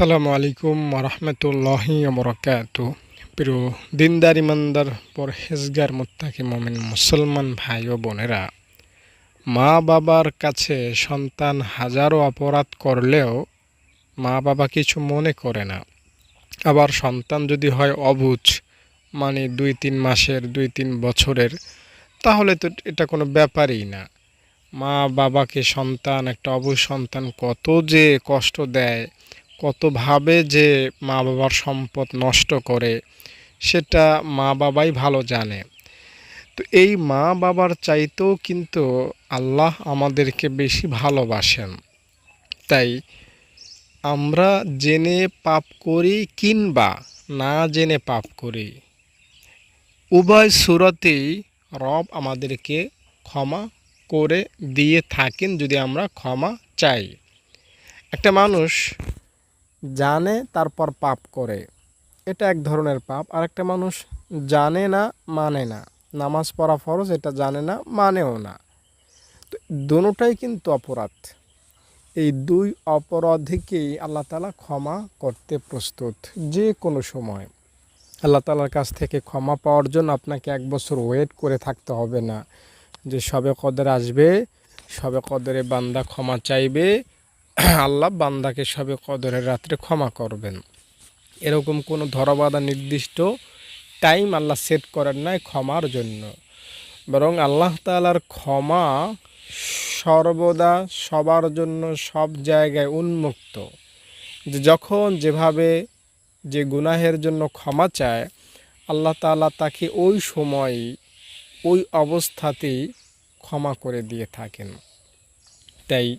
আসসালামু আলাইকুম রহমতুল্লাহি বরকাত প্রিয় দিনদার ইমানদার পরহেজগার মোত্তাকি মমিন মুসলমান ভাই ও বোনেরা, মা বাবার কাছে সন্তান হাজারো অপরাধ করলেও মা বাবা কিছু মনে করে না। আবার সন্তান যদি হয় অবুঝ মানে দুই তিন মাসের, দুই তিন বছরের, তাহলে তো এটা কোনো ব্যাপারই না। মা বাবাকে সন্তান, একটা অবুঝ সন্তান কত যে কষ্ট দেয় কতভাবে যে মা বাবার সম্পদ নষ্ট করে, সেটা মা বাবাই ভালো জানে। তো এই মা বাবার চাইতেও কিন্তু আল্লাহ আমাদেরকে বেশি ভালোবাসেন। তাই আমরা জেনে পাপ করি কিংবা না জেনে পাপ করি। উভয় সুরতেই রব আমাদেরকে ক্ষমা করে দিয়ে থাকেন যদি আমরা ক্ষমা চাই। একটা মানুষ জানে, তারপর পাপ করে। এটা এক ধরনের পাপ। আর একটা মানুষ জানে না মানে না। নামাজ পড়া ফরজ, এটা জানে না, মানেও না। তো দুটাই কিন্তু অপরাধ। এই দুই অপরাধীকেই আল্লাহ তালা ক্ষমা করতে প্রস্তুত যে কোনো সময়। আল্লাহ তালার কাছ থেকে ক্ষমা পাওয়ার জন্য আপনাকে এক বছর ওয়েট করে থাকতে হবে না। যে সবে কদর আসবে, সবে কদরে বান্দা ক্ষমা চাইবে আল্লাহ বান্দাকে সবে কদরের রাত্রে ক্ষমা করবেন। এরকম কোনো ধরবাদা নির্দিষ্ট টাইম আল্লাহ সেট করেন নাই ক্ষমার জন্য। বরং আল্লাহ তালার ক্ষমা সর্বদা সবার জন্য সব জায়গায় উন্মুক্ত। যখন যেভাবে যে গুনাহের জন্য ক্ষমা চায়, আল্লাহ তালা তাকে ওই সময় ওই অবস্থাতেই ক্ষমা করে দিয়ে থাকেন। তাই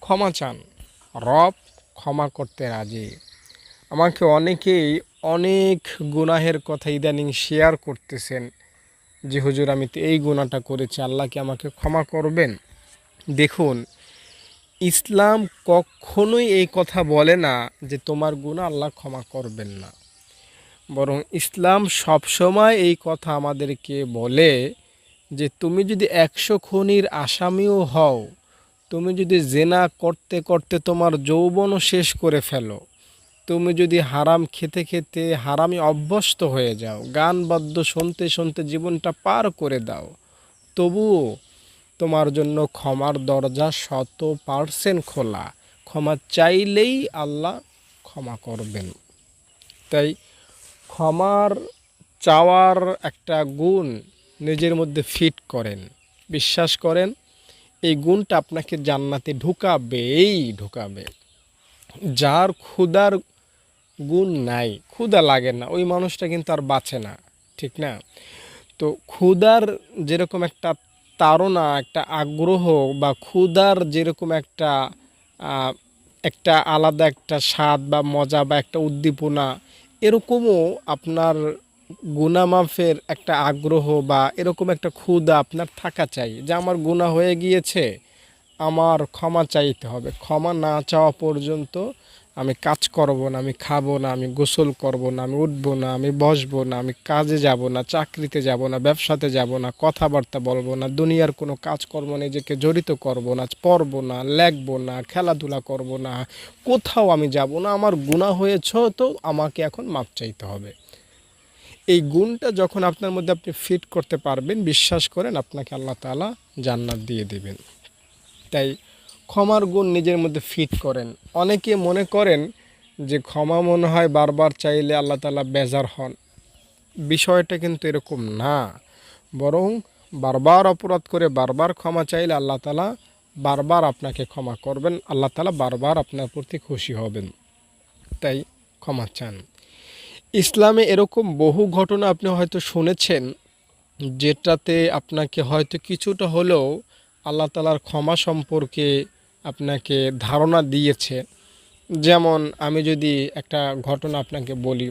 ক্ষমা চান। রব ক্ষমা করতে রাজি। আমাকে অনেকেই অনেক গুনাহের কথা ইদানিং শেয়ার করতেছেন যে, হুজুর, আমি তো এই গুণাটা করেছি, আল্লাহ কি আমাকে ক্ষমা করবেন? দেখুন, ইসলাম কখনোই এই কথা বলে না যে, তোমার গুণা আল্লাহ ক্ষমা করবেন না। বরং ইসলাম সবসময় এই কথা আমাদেরকে বলে যে, তুমি যদি একশো খনির আসামিও হও তুমি যদি জেনা করতে করতে তোমার যৌবনও শেষ করে ফেলো, তুমি যদি হারাম খেতে খেতে হারামে অভ্যস্ত হয়ে যাও, গান বাদ্য শুনতে শুনতে জীবনটা পার করে দাও, তবুও তোমার জন্য ক্ষমার দরজা শত পার্সেন্ট খোলা। ক্ষমা চাইলেই আল্লাহ ক্ষমা করবেন। তাই ক্ষমার চাওয়ার একটা গুণ নিজের মধ্যে ফিট করেন, বিশ্বাস করেন এই গুণটা আপনাকে জান্নাতে ঢুকাবেই ঢুকাবে। যার ক্ষুদার গুণ নাই ক্ষুদা লাগে না, ওই মানুষটা কিন্তু আর বাঁচে না, ঠিক না? তো ক্ষুদার যেরকম একটা তাড়না, একটা আগ্রহ বা ক্ষুদার যেরকম একটা একটা আলাদা একটা স্বাদ বা মজা বা একটা উদ্দীপনা, এরকমও আপনার গুণামাফের একটা আগ্রহ বা এরকম একটা ক্ষুদা আপনার থাকা চাই যে আমার গুণা হয়ে গিয়েছে, আমার ক্ষমা চাইতে হবে। ক্ষমা না চাওয়া পর্যন্ত আমি কাজ করব না, আমি খাব না, আমি গোসল করব না, আমি উঠবো না, আমি বসবো না, আমি কাজে যাব না, চাকরিতে যাব না, ব্যবসাতে যাব না, কথাবার্তা বলব না, দুনিয়ার কোনো কাজকর্ম নিজেকে জড়িত করব না, পড়ব না, লেখবো না, খেলাধুলা করব না, কোথাও আমি যাব না, আমার গুণা হয়েছ তো আমাকে এখন মাপ চাইতে হবে। এই গুণটা যখন আপনার মধ্যে আপনি ফিট করতে পারবেন, বিশ্বাস করেন আপনাকে আল্লাহ তালা জান্নাত দিয়ে দেবেন। তাই ক্ষমার গুণ নিজের মধ্যে ফিট করেন। অনেকে মনে করেন যে ক্ষমা মনে হয় বারবার চাইলে আল্লাহ তালা বেজার হন। বিষয়টা কিন্তু এরকম না। বরং বারবার অপরাধ করে বারবার ক্ষমা চাইলে আল্লাহ তালা বারবার আপনাকে ক্ষমা করবেন। আল্লাহ তালা বারবার আপনার প্রতি খুশি হবেন। তাই ক্ষমা চান। ইসলামে এরকম বহু ঘটনা আপনি হয়তো শুনেছেন, যেটাতে আপনাকে হয়তো কিছুটা হলেও আল্লাহ তালার ক্ষমা সম্পর্কে আপনাকে ধারণা দিয়েছে। যেমন আমি যদি একটা ঘটনা আপনাকে বলি,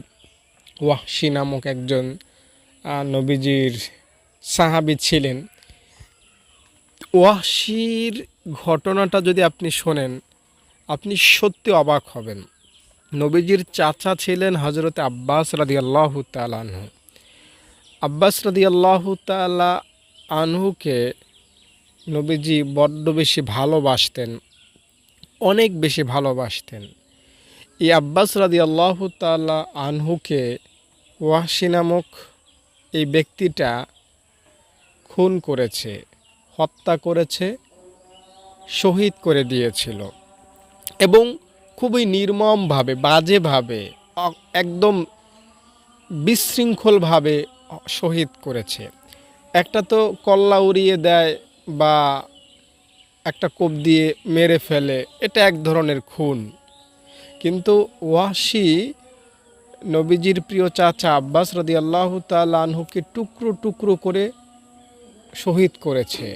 ওয়াহশি নামক একজন নবীজির সাহাবি ছিলেন। ওয়াহশির ঘটনাটা যদি আপনি শোনেন, আপনি সত্যি অবাক হবেন। নবীজির চাচা ছিলেন হজরত আব্বাস রাদি আল্লাহ তালাহু আব্বাস রাদি আল্লাহ তালা আনহুকে নবীজি বড্ড বেশি ভালোবাসতেন, অনেক বেশি ভালোবাসতেন। এই আব্বাস রাদি আল্লাহ তাল্লাহ আনহুকে ওয়াসি নামক এই ব্যক্তিটা খুন করেছে, হত্যা করেছে, শহীদ করে দিয়েছিল এবং খুবই নির্মমভাবে, বাজেভাবে, একদম বিশৃঙ্খলভাবে শহীদ করেছে। একটা তো কল্লা উড়িয়ে দেয় বা একটা কোপ দিয়ে মেরে ফেলে, এটা এক ধরনের খুন। কিন্তু ওয়াসি, নবীজির প্রিয় চাচা আব্বাস রদি আল্লাহ আনহুকে টুকরো টুকরো করে শহীদ করেছে।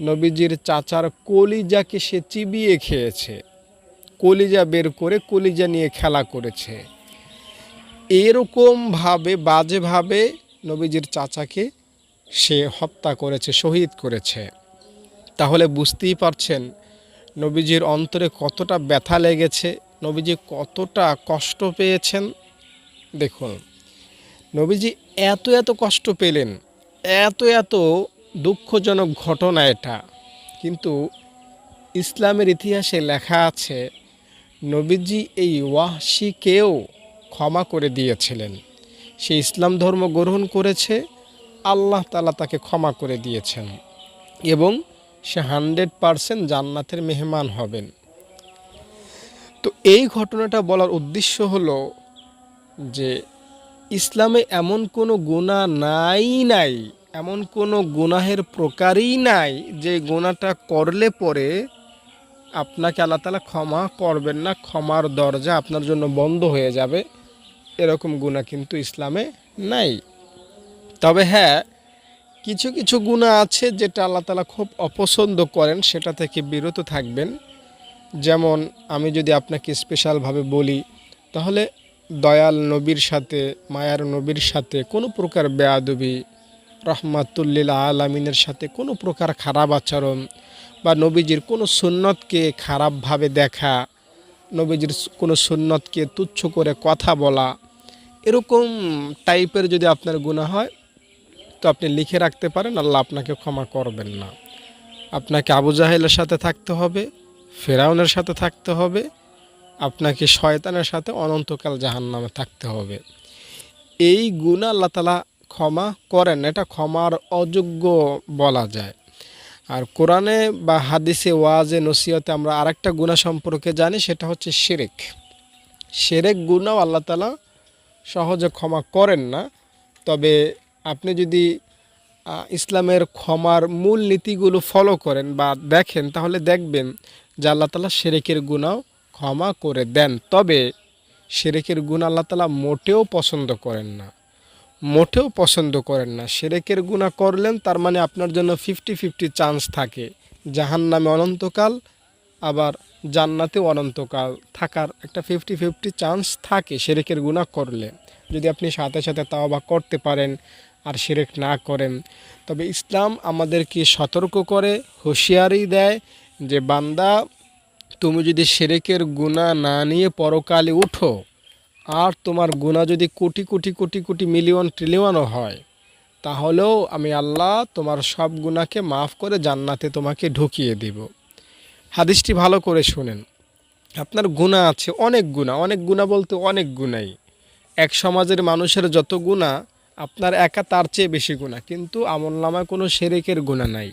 নবীজির চাচার কলিজাকে সে চিবিয়ে খেয়েছে। কলিজা বের করে কলিজা নিয়ে খেলা করেছে। এরকমভাবে বাজেভাবে নবীজির চাচাকে সে হত্যা করেছে, শহীদ করেছে। তাহলে বুঝতেই পারছেন নবীজির অন্তরে কতটা ব্যথা লেগেছে, নবীজি কতটা কষ্ট পেয়েছেন। দেখুন, নবীজি এত এত কষ্ট পেলেন, এত এত দুঃখজনক ঘটনা এটা। কিন্তু ইসলামের ইতিহাসে লেখা আছে নবীজি এই ওয়াহশিকেও ক্ষমা করে দিয়েছিলেন। সে ইসলাম ধর্ম গ্রহণ করেছে, আল্লাহ তালা তাকে ক্ষমা করে দিয়েছেন এবং সে হান্ড্রেড পারসেন্ট জান্নাতের মেহমান হবেন। তো এই ঘটনাটা বলার উদ্দেশ্য হলো যে ইসলামে এমন কোনো গুণা নাই নাই, এমন কোনো গুনাহের প্রকারই নাই যে গুণাটা করলে পরে আপনাকে আল্লাহ তালা ক্ষমা করবেন না, ক্ষমার দরজা আপনার জন্য বন্ধ হয়ে যাবে। এরকম গুণা কিন্তু ইসলামে নাই। তবে হ্যাঁ কিছু কিছু গুণা আছে যেটা আল্লাহ তালা খুব অপছন্দ করেন, সেটা থেকে বিরত থাকবেন। যেমন আমি যদি আপনাকে স্পেশালভাবে বলি, তাহলে দয়াল নবীর সাথে, মায়ার নবীর সাথে কোনো প্রকার বেয়াদবি, রহমাতুল্লিল আলমিনের সাথে কোনো প্রকার খারাপ আচরণ বা নবীজির কোনো সুন্নতকে খারাপভাবে দেখা, নবীজির কোনো সুন্নতকে তুচ্ছ করে কথা বলা, এরকম টাইপের যদি আপনার গুণা হয়, তো আপনি লিখে রাখতে পারেন, আল্লাহ আপনাকে ক্ষমা করবেন না। আপনাকে আবু জাহেলের সাথে থাকতে হবে, ফেরাউনের সাথে থাকতে হবে, আপনাকে শয়তানের সাথে অনন্তকাল জাহান নামে থাকতে হবে। এই গুণা আল্লাহ তালা ক্ষমা করেন, এটা ক্ষমার অযোগ্য বলা যায়। আর কোরআনে বা হাদিসে ওয়াজে, নসিহতে আমরা আরেকটা গুণা সম্পর্কে জানি, সেটা হচ্ছে শিরেক। শিরেক গুণাও আল্লাহ তালা সহজে ক্ষমা করেন না। তবে আপনি যদি ইসলামের ক্ষমার মূল নীতিগুলো ফলো করেন বা দেখেন, তাহলে দেখবেন যে আল্লাহ তালা সেরেকের গুণাও ক্ষমা করে দেন। তবে সেরেকের গুণ আল্লাহ তালা মোটেও পছন্দ করেন না। মোটেও পছন্দ করেন না। সেরেকের গুণা করলেন, তার মানে আপনার জন্য ফিফটি ফিফটি চান্স থাকে। জাহান নামে অনন্তকাল, আবার জান্নাতেও অনন্তকাল থাকার একটা ফিফটি ফিফটি চান্স থাকে সেরেকের গুণা করলে। যদি আপনি সাথে সাথে তাওবা করতে পারেন আর সেরেক না করেন। তবে ইসলাম আমাদেরকে সতর্ক করে, হুঁশিয়ারি দেয় যে, বান্দা, তুমি যদি সেরেকের গুণা না নিয়ে পরকালে উঠো আর তোমার গুণা যদি কোটি কোটি কোটি কোটি মিলিয়ন ট্রিলিয়নও হয়, তাহলেও আমি আল্লাহ তোমার সব গুণাকে মাফ করে জান্নাতে তোমাকে ঢুকিয়ে দেব। হাদিসটি ভালো করে শুনেন। আপনার গুণা আছে, অনেক গুণা অনেক গুণা বলতে অনেক গুণাই এক সমাজের মানুষের যত গুণা আপনার একা তার চেয়ে বেশি গুণা কিন্তু আমল নামায় কোনো সেরেকের গুণা নাই।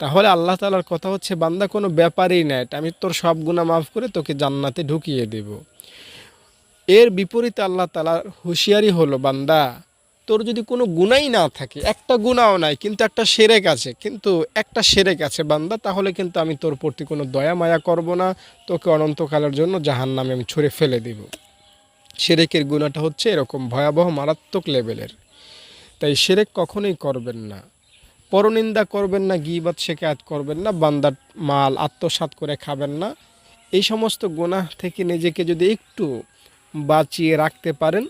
তাহলে আল্লাহ তালার কথা হচ্ছে, বান্দা কোনো ব্যাপারই নেয় আমি তোর সব গুণা মাফ করে তোকে জান্নাতে ঢুকিয়ে দেব। এর বিপরীতে আল্লাহ তালার হুঁশিয়ারি হলো, বান্দা, তোর যদি কোনো গুণাই না থাকে, একটা গুণাও নাই, কিন্তু একটা সেরেক আছে, কিন্তু একটা সেরেক আছে বান্দা, তাহলে কিন্তু আমি তোর প্রতি কোনো দয়া মায়া করব না, তোকে অনন্তকালের জন্য জাহান নামে আমি ছুঁড়ে ফেলে দেব। সেরেকের গুণাটা হচ্ছে এরকম ভয়াবহ মারাত্মক লেভেলের। তাই সেরেক কখনোই করবেন না। পরনিন্দা করবেন না গিবাদ শেখায়াত করবেন না, বান্দার মাল আত্মসাৎ করে খাবেন না। এই সমস্ত গুনাহ থেকে নিজেকে যদি একটু বাঁচিয়ে রাখতে পারেন,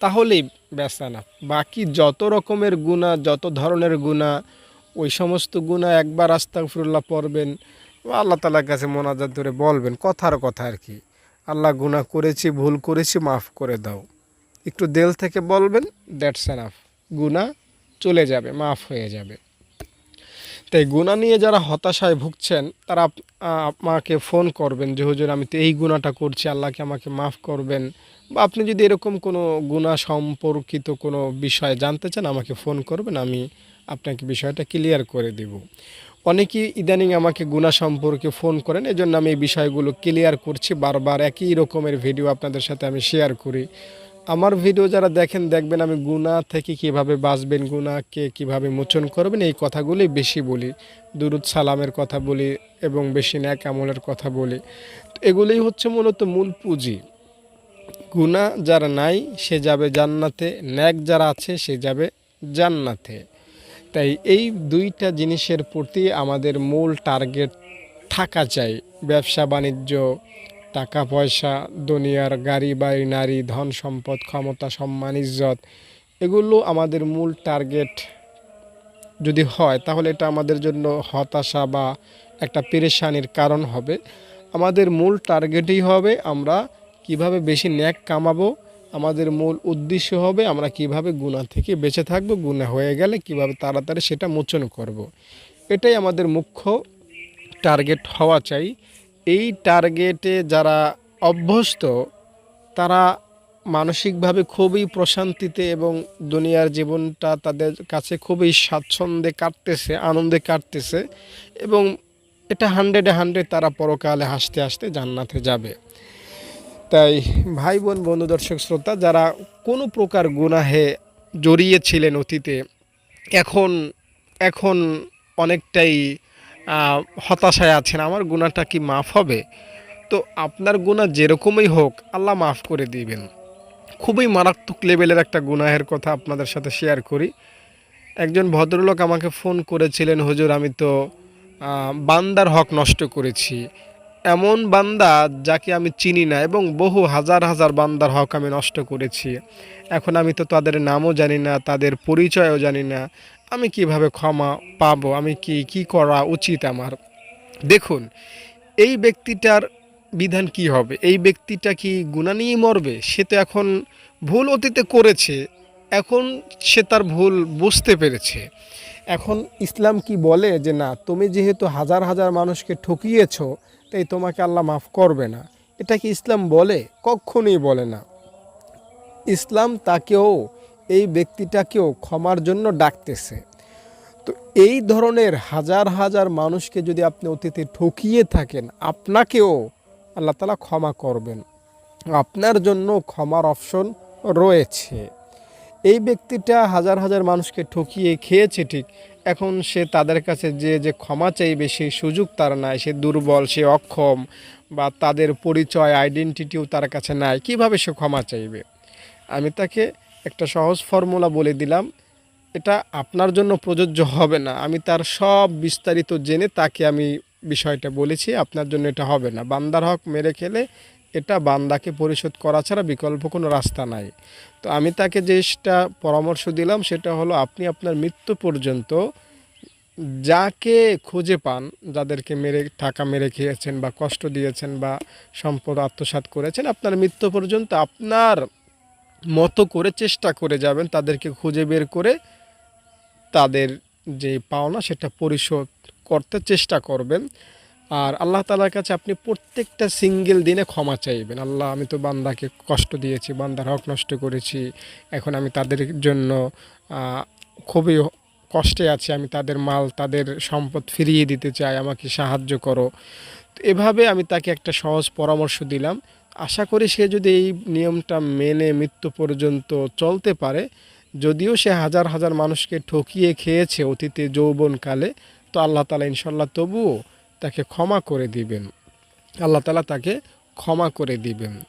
তাহলেই বেসা না। বাকি যত রকমের গুণা, যত ধরনের গুণা, ওই সমস্ত গুণা একবার আস্তাগফিরুল্লাহ পড়বেন, আল্লাহ তালার কাছে মোনাজাত ধরে বলবেন, কথার কথা আর কি। আল্লাহ গুণা করেছি, ভুল করেছি, মাফ করে দাও। একটু দেল থেকে বলবেন, দ্যাটস এনাফ। গুণা চলে যাবে, মাফ হয়ে যাবে। তাই গুণা নিয়ে যারা হতাশায় ভুগছেন, তারা আমাকে ফোন করবেন যে, হুজুর, আমি তো এই গুণাটা করছি, আল্লাহকে আমাকে মাফ করবেন। বা আপনি যদি এরকম কোনো গুণা সম্পর্কিত কোনো বিষয় জানতে চান, আমাকে ফোন করবেন, আমি আপনাকে বিষয়টা ক্লিয়ার করে দেব। অনেকেই ইদানিং আমাকে গুণা সম্পর্কে ফোন করেন, এজন্য আমি এই বিষয়গুলো ক্লিয়ার করছি, বারবার একই রকমের ভিডিও আপনাদের সাথে আমি শেয়ার করি। আমার ভিডিও যারা দেখেন, দেখবেন আমি গুণা থেকে কীভাবে বাঁচবেন গুণাকে কীভাবে মোচন করবেন, এই কথাগুলি বেশি বলি। দুরুদ সালামের কথা বলি এবং বেশি ন্যাক আমলের কথা বলি। তো এগুলোই হচ্ছে মূলত মূল পুঁজি। গুণা যারা নাই, সে যাবে জান্নাতে, ন্যাক যারা আছে, সে যাবে জান্নাতে। তাই এই দুইটা জিনিসের প্রতি আমাদের মূল টার্গেট থাকা চাই। ব্যবসা, বাণিজ্য টাকা পয়সা দুনিয়ার গাড়ি, বাড়ি, নারী, ধন সম্পদ, ক্ষমতা, সম্মান, ইজ্জত, এগুলো আমাদের মূল টার্গেট যদি হয়, তাহলে এটা আমাদের জন্য হতাশা বা একটা পেরেশানির কারণ হবে আমাদের মূল টার্গেটই হবে আমরা কীভাবে বেশি ন্যাক কামাবো, আমাদের মূল উদ্দেশ্য হবে আমরা কীভাবে গুণা থেকে বেঁচে থাকব গুণা হয়ে গেলে কীভাবে তাড়াতাড়ি সেটা মোচন করব। এটাই আমাদের মুখ্য টার্গেট হওয়া চাই এই টার্গেটে যারা অভ্যস্ত, তারা মানসিকভাবে খুবই প্রশান্তিতে এবং দুনিয়ার জীবনটা তাদের কাছে খুবই স্বাচ্ছন্দ্যে কাটতেছে, আনন্দে কাটতেছে এবং এটা হান্ড্রেডে হান্ড্রেড তারা পরকালে হাসতে হাসতে জান্নাতে যাবে। তাই ভাই বোন, বন্ধু, দর্শক, শ্রোতা, যারা কোনো প্রকার গুনাহে জড়িয়েছিলেন অতীতে, এখন এখন অনেকটাই হতাশায় আছেন, আমার গুণাটা কি মাফ হবে? তো আপনার গুণা যেরকমই হোক, আল্লাহ মাফ করে দিবেন। খুবই মারাত্মক লেভেলের একটা গুনাহের কথা আপনাদের সাথে শেয়ার করি। একজন ভদ্রলোক আমাকে ফোন করেছিলেন, হুজুর, আমি তো বান্দার হক নষ্ট করেছি। এমন বান্দা যাকে আমি চিনি না এবং বহু হাজার হাজার বান্দার হক আমি নষ্ট করেছি। এখন আমি তো তাদের নামও জানি না, তাদের পরিচয়ও জানি না। আমি কীভাবে ক্ষমা পাবো? আমি কি কি করা উচিত আমার? দেখুন, এই ব্যক্তিটার বিধান কি হবে? এই ব্যক্তিটা কি গুণা নিয়েই মরবে? সে তো এখন ভুল অতীতে করেছে। এখন সে তার ভুল বুঝতে পেরেছে। এখন ইসলাম কি বলে যে, না, তুমি যেহেতু হাজার হাজার মানুষকে ঠকিয়েছ, তাই তোমাকে আল্লাহ মাফ করবে না। এটা কি ইসলাম বলে? কখনোই বলে না। ইসলাম তাকেও এই ব্যক্তিটাকেও ক্ষমার জন্য ডাকতেছে। তো এই ধরনের হাজার হাজার মানুষকে যদি আপনি অতীতে ঠকিয়ে থাকেন, আপনাকেও আল্লাহ তালা ক্ষমা করবেন। আপনার জন্য ক্ষমার অপশন রয়েছে। এই ব্যক্তিটা হাজার হাজার মানুষকে ঠকিয়ে খেয়েছে ঠিক। এখন সে তাদের কাছে যে যে ক্ষমা চাইবে, সেই সুযোগ তার নাই। সে দুর্বল, সে অক্ষম বা তাদের পরিচয় আইডেন্টিটিও তার কাছে নাই। কীভাবে সে ক্ষমা চাইবে? আমি তাকে একটা সহজ ফর্মুলা বলে দিলাম। এটা আপনার জন্য প্রযোজ্য হবে না। আমি তার সব বিস্তারিত জেনে তাকে আমি বিষয়টা বলেছি, আপনার জন্য এটা হবে না। বান্দার হক মেরে খেলে এটা বান্দাকে পরিশোধ করা ছাড়া বিকল্প কোনো রাস্তা নাই। তো আমি তাকে যেটা পরামর্শ দিলাম, সেটা হলো আপনি আপনার মৃত্যু পর্যন্ত যাকে খুঁজে পান, যাদেরকে মেরে, টাকা মেরে খেয়েছেন বা কষ্ট দিয়েছেন বা সম্পদ আত্মসাৎ করেছেন, আপনার মৃত্যু পর্যন্ত আপনার মতো করে চেষ্টা করে যাবেন, তাদেরকে খুঁজে বের করে তাদের যে পাওনা সেটা পরিশোধ করতে চেষ্টা করবেন। আর আল্লাহ তালার কাছে আপনি প্রত্যেকটা সিঙ্গেল দিনে ক্ষমা চাইবেন। আল্লাহ, আমি তো বান্দাকে কষ্ট দিয়েছি, বান্দার হক নষ্ট করেছি, এখন আমি তাদের জন্য খুবই কষ্টে আছি, আমি তাদের মাল, তাদের সম্পদ ফিরিয়ে দিতে চাই, আমাকে সাহায্য করো। এভাবে আমি তাকে একটা সহজ পরামর্শ দিলাম। আশা করি সে যদি এই নিয়মটা মেনে মৃত্যু পর্যন্ত চলতে পারে, যদিও সে হাজার হাজার মানুষকে ঠকিয়ে খেয়েছে অতীতে যৌবনকালে, তো আল্লাহ তালা ইনশাল্লাহ তবুও তাকে ক্ষমা করে দিবেন। আল্লাহ তালা তাকে ক্ষমা করে দিবেন।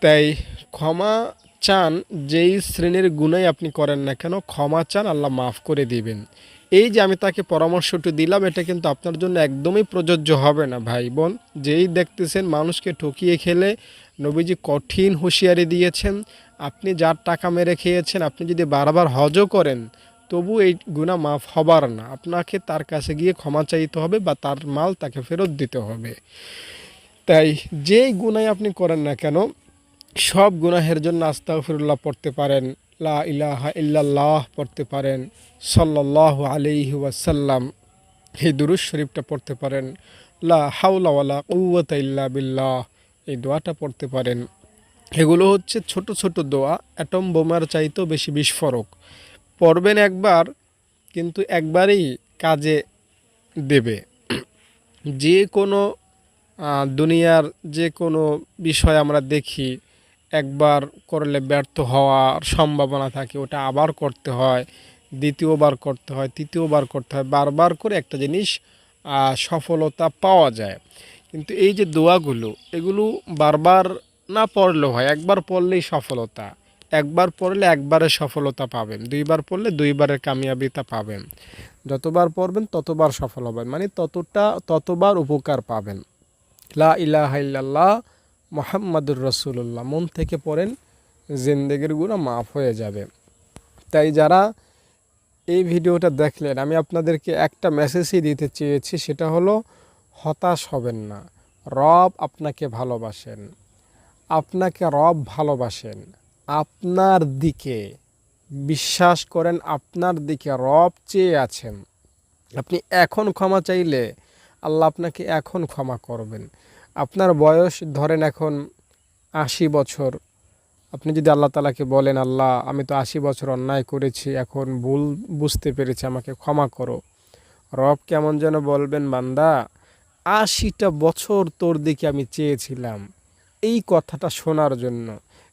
তাই ক্ষমা চান, যেই শ্রেণির গুণাই আপনি করেন না কেন, ক্ষমা চান, আল্লাহ মাফ করে দিবেন। এই যে আমি তাকে পরামর্শটি দিলাম, এটা কিন্তু আপনার জন্য একদমই প্রযোজ্য হবে না, ভাই বোন। যেই দেখতেছেন মানুষকে ঠকিয়ে খেলে নবীজি কঠিন হুঁশিয়ারি দিয়েছেন। আপনি যার টাকা মেরে খেয়েছেন, আপনি যদি বারবার হজও করেন, তবু এই গুণা মাফ হবার না। আপনাকে তার কাছে গিয়ে ক্ষমা চাইতে হবে বা তার মাল তাকে ফেরত দিতে হবে। তাই যেই গুণাই আপনি করেন না কেন, সব গুনাহের জন্য আস্তাগফিরুল্লাহ পড়তে পারেন, লা ইলাহা ইল্লাল্লাহ পড়তে পারেন। সাল্লাল্লাহু আলাইহি ওয়াসাল্লাম এই দুরুজ শরীফটা পড়তে পারেন। লা হাউলা ওয়ালা কুওয়াতা ইল্লা বিল্লাহ। এই দোয়াটা পড়তে পারেন। এগুলো হচ্ছে ছোট ছোট দোয়া, অ্যাটম বোমার চাইতেও বেশি বিস্ফোরক। পড়বেন একবার, কিন্তু একবারেই কাজে দেবে। যে কোনো দুনিয়ার যে কোনো বিষয় আমরা দেখি, একবার করলে ব্যর্থ হওয়ার সম্ভাবনা থাকে, ওটা আবার করতে হয়। দ্বিতীয়বার করতে হয়, তৃতীয়বার করতে হয়, বারবার করে একটা জিনিস সফলতা পাওয়া যায়। কিন্তু এই যে দোয়াগুলো, এগুলো বারবার না পড়লেও হয়, একবার পড়লেই সফলতা। একবার পড়লে একবারে সফলতা পাবেন, দুইবার পড়লে দুইবারের কামিয়াবিতা পাবেন। যতবার পড়বেন ততবার সফল হবেন মানে ততটা, ততবার উপকার পাবেন। লা ইলাহা ইল্লাল্লাহ, মোহাম্মদুর রসুল্লাহ মন থেকে পড়েন, জিন্দেগির গুণা মাফ হয়ে যাবে। তাই যারা এই ভিডিওটা দেখলেন, আমি আপনাদেরকে একটা মেসেজই দিতে চেয়েছি, সেটা হলো, হতাশ হবেন না। রব আপনাকে ভালোবাসেন। আপনাকে রব ভালোবাসেন। আপনার দিকে বিশ্বাস করেন, আপনার দিকে রব চেয়ে আছেন। আপনি এখন ক্ষমা চাইলে আল্লাহ আপনাকে এখন ক্ষমা করবেন। আপনার বয়স ধরেন এখন আশি বছর আপনি যদি আল্লাহ তালাকে বলেন, আল্লাহ, আমি তো আশি বছর অন্যায় করেছি, এখন ভুল বুঝতে পেরেছি, আমাকে ক্ষমা করো। রব কেমন যেন বলবেন, বান্দা, আশিটা বছর তোর দিকে আমি চেয়েছিলাম এই কথাটা শোনার জন্য।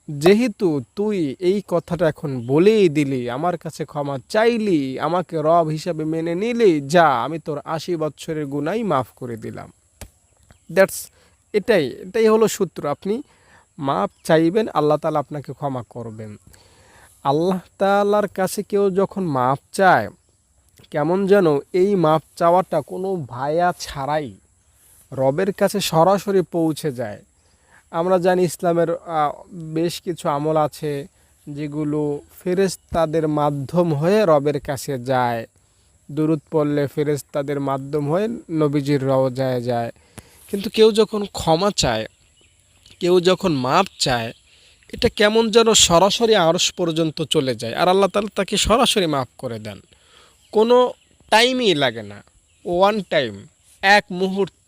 যেহেতু তুই এই কথাটা এখন বলেই দিলি, আমার কাছে ক্ষমা চাইলি, আমাকে রব হিসাবে মেনে নিলি, যা, আমি তোর আশি বছরের গুণাই মাফ করে দিলাম। দ্যাটস, এটাই এটাই হলো সূত্র। আপনি মাপ চাইবেন, আল্লাহ তালা আপনাকে ক্ষমা করবেন। আল্লাহ তালার কাছে কেউ যখন মাপ চায়, কেমন যেন এই মাপ চাওয়াটা কোনো ভায়া ছাড়াই রবের কাছে সরাসরি পৌঁছে যায়। আমরা জানি ইসলামের বেশ কিছু আমল আছে যেগুলো ফেরেশতাদের মাধ্যম হয়ে রবের কাছে যায়। দুরুদ পড়লে ফেরেশতাদের মাধ্যম হয়ে নবীজির রওজায় যায়। কিন্তু কেউ যখন ক্ষমা চায় কেউ যখন মাপ চায়, এটা কেমন যেন সরাসরি আরস পর্যন্ত চলে যায়। আর আল্লাহ তালা তাকে সরাসরি মাফ করে দেন। কোনো টাইমই লাগে না। ওয়ান টাইম, এক মুহূর্ত,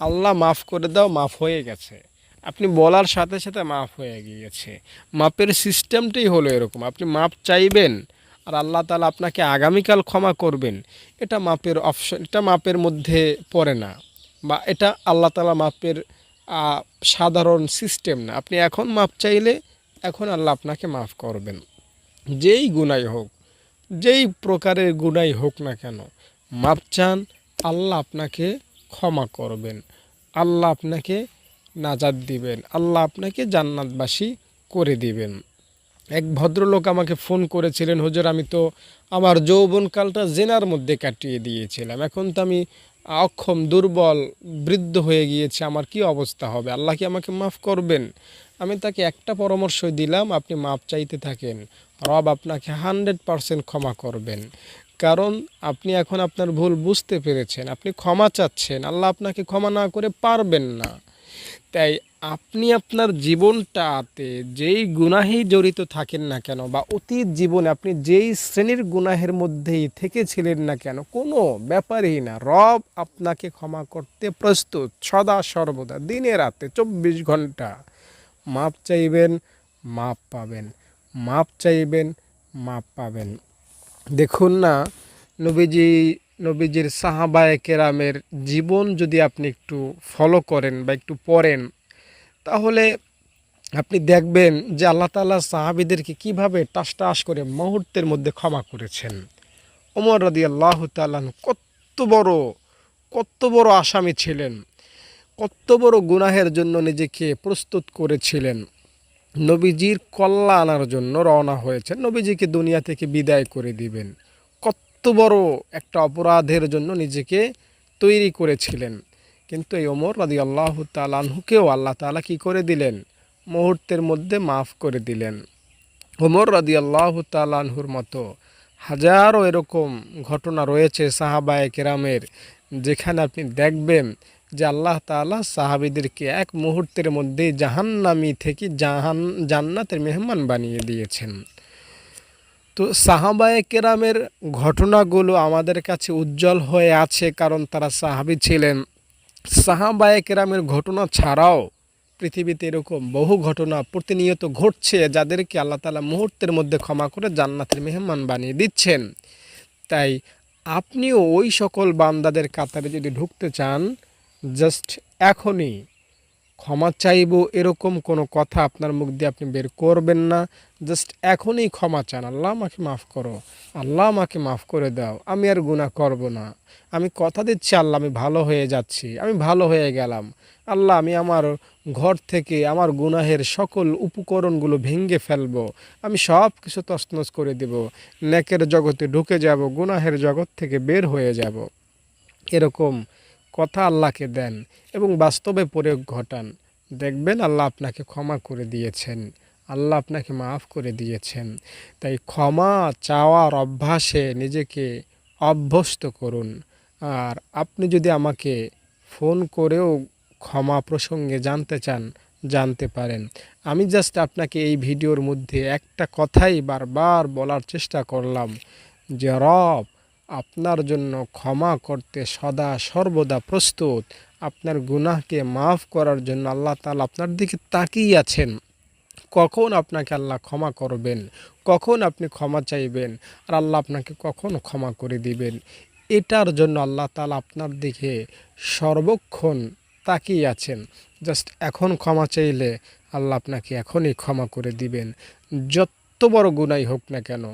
আল্লাহ মাফ করে দাও, মাফ হয়ে গেছে। আপনি বলার সাথে সাথে মাফ হয়ে গিয়েছে। মাপের সিস্টেমটাই হলো এরকম। আপনি মাপ চাইবেন আর আল্লাহ তালা আপনাকে আগামীকাল ক্ষমা করবেন, এটা মাপের অপশন এটা মাপের মধ্যে পড়ে না। বা এটা আল্লাহ তালা মাপের সাধারণ সিস্টেম না। আপনি এখন মাপ চাইলে এখন আল্লাহ আপনাকে মাফ করবেন। যেই গুণাই হোক, যেই প্রকারের গুণাই হোক না কেন, মাপ চান, আল্লাহ আপনাকে ক্ষমা করবেন। আল্লাহ আপনাকে নাজাদ দিবেন। আল্লাহ আপনাকে জান্নাতবাসী করে দিবেন। এক ভদ্রলোক আমাকে ফোন করেছিলেন, হুজুর, আমি তো আমার যৌবনকালটা জেনার মধ্যে কাটিয়ে দিয়েছিলাম। এখন তো আমি অক্ষম, দুর্বল, বৃদ্ধ হয়ে গিয়েছে, আমার কি অবস্থা হবে? আল্লাহ কি আমাকে মাফ করবেন? আমি তাকে একটা পরামর্শ দিলাম, আপনি মাপ চাইতে থাকেন। রব আপনাকে হান্ড্রেড পারসেন্ট ক্ষমা করবেন। কারণ আপনি এখন আপনার ভুল বুঝতে পেরেছেন, আপনি ক্ষমা চাচ্ছেন, আল্লাহ আপনাকে ক্ষমা না করে পারবেন না। তাই আপনি আপনার জীবনটাতে যেই গুনাহেই জড়িত থাকেন না কেন বা অতীত জীবনে আপনি যেই শ্রেণির গুনাহের মধ্যেই থেকেছিলেন না কেন, কোনো ব্যাপারই না। রব আপনাকে ক্ষমা করতে প্রস্তুত। সদা সর্বদা, দিনে রাতে, চব্বিশ ঘণ্টা। মাপ চাইবেন, মাপ পাবেন। মাপ চাইবেন, মাপ পাবেন। দেখুন না, নবীজি, নবীজির সাহাবায়ে কেরামের জীবন যদি আপনি একটু ফলো করেন বা একটু পড়েন তাহলে আপনি দেখবেন যে আল্লাহ তাল্লাহ সাহাবিদেরকে কীভাবে টাস টাস করে মুহূর্তের মধ্যে ক্ষমা করেছেন। ওমর রদি আল্লাহ তাল্লাহ কত বড় কত বড় আসামি ছিলেন, কত বড় গুনাহের জন্য নিজেকে প্রস্তুত করেছিলেন। নবীজির কল্লা আনার জন্য রওনা হয়েছেন। নবীজিকে দুনিয়া থেকে বিদায় করে দিবেন। কত বড় একটা অপরাধের জন্য নিজেকে তৈরি করেছিলেন। কিন্তু এই ওমর রাদি আল্লাহ তালানহুকেও আল্লাহ তালা কী করে দিলেন? মুহূর্তের মধ্যে মাফ করে দিলেন। ওমর রাদি আল্লাহ তালানহুর মতো হাজারো এরকম ঘটনা রয়েছে সাহাবায়ে কেরামের, যেখানে আপনি দেখবেন যে আল্লাহ তাআলা সাহাবিদেরকে এক মুহূর্তের মধ্যে জাহান্নামি থেকে জাহান, জান্নাতের মেহমান বানিয়ে দিয়েছেন। তো সাহাবায়ে কেরামের ঘটনাগুলো আমাদের কাছে উজ্জ্বল হয়ে আছে কারণ তারা সাহাবি ছিলেন। সাহাবায়ে কেরামের ঘটনা ছাড়াও পৃথিবীতে এরকম বহু ঘটনা প্রতিনিয়ত ঘটছে যাদেরকে আল্লাহ তালা মুহূর্তের মধ্যে ক্ষমা করে জান্নাতের মেহমান বানিয়ে দিচ্ছেন। তাই আপনিও ওই সকল বান্দাদের কাতারে যদি ঢুকতে চান জাস্ট এখনই ক্ষমা চাইব এরকম কোনো কথা আপনার মুখ দিয়ে আপনি বের করবেন না। জাস্ট এখনই ক্ষমা চান। আল্লাহ আমাকে মাফ করো। আল্লাহ আমাকে মাফ করে দাও। আমি আর গুনাহ করব না। আমি কথা দিচ্ছি, আল্লাহ, আমি ভালো হয়ে যাচ্ছি। আমি ভালো হয়ে গেলাম। আল্লাহ, আমি আমার ঘর থেকে আমার গুনাহের সকল উপকরণগুলো ভেঙে ফেলব। আমি সব কিছু তছনছ করে দেব। নেকের জগতে ঢুকে যাব, গুনাহের জগৎ থেকে বের হয়ে যাব। এরকম কথা আল্লাহকে দেন এবং বাস্তবে প্রয়োগ ঘটান। দেখবেন আল্লাহ আপনাকে ক্ষমা করে দিয়েছেন। আল্লাহ আপনাকে মাফ করে দিয়েছেন। তাই ক্ষমা চাওয়ার অভ্যাসে নিজেকে অভ্যস্ত করুন। আর আপনি যদি আমাকে ফোন করেও ক্ষমা প্রসঙ্গে জানতে চান, জানতে পারেন। আমি জাস্ট আপনাকে এই ভিডিওর মধ্যে একটা কথাই বারবার বলার চেষ্টা করলাম যে, রব আপনার জন্য ক্ষমা করতে সদা সর্বদা প্রস্তুত। আপনার গুনাহকে মাফ করার জন্য আল্লাহ তালা আপনার দিকে তাকিয়ে আছেন। কখন আপনাকে আল্লাহ ক্ষমা করবেন? কখন আপনি ক্ষমা চাইবেন? আর আল্লাহ আপনাকে কখন ক্ষমা করে দিবেন? এটার জন্য আল্লাহ তালা আপনার দিকে সর্বক্ষণ তাকিয়ে আছেন। জাস্ট এখন ক্ষমা চাইলে আল্লাহ আপনাকে এখনই ক্ষমা করে দিবেন। যত বড় গুনাই হোক না কেন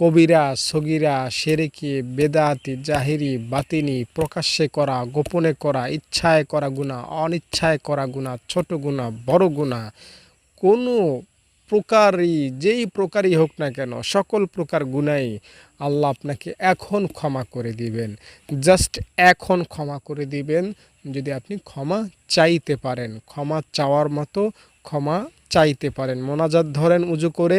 কবিরা, সগিরা, সেরেকি, বেদাতি, জাহিরি, বাতিনি, প্রকাশ্যে করা, গোপনে করা, ইচ্ছায় করা গুণা, অনিচ্ছায় করা গুণা, ছোট গুণা, বড় গুণা, কোনো প্রকারই, যেই প্রকারই হোক না কেন, সকল প্রকার গুণাই আল্লাহ আপনাকে এখন ক্ষমা করে দিবেন। জাস্ট এখন ক্ষমা করে দিবেন, যদি আপনি ক্ষমা চাইতে পারেন, ক্ষমা চাওয়ার মতো ক্ষমা চাইতে পারেন। মোনাজাত ধরেন উজু করে,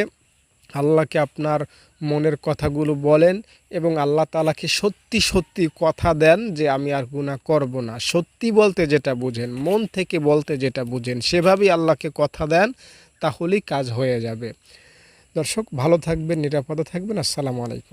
আল্লাহকে আপনার মনের কথাগুলো বলেন এবং আল্লাহ তালাকে সত্যি সত্যি কথা দেন যে আমি আর গুণা করব না। সত্যি বলতে যেটা বুঝেন, মন থেকে বলতে যেটা বুঝেন, সেভাবেই আল্লাহকে কথা দেন, তাহলেই কাজ হয়ে যাবে। দর্শক, ভালো থাকবেন, নিরাপদে থাকবেন। আসসালামু আলাইকুম।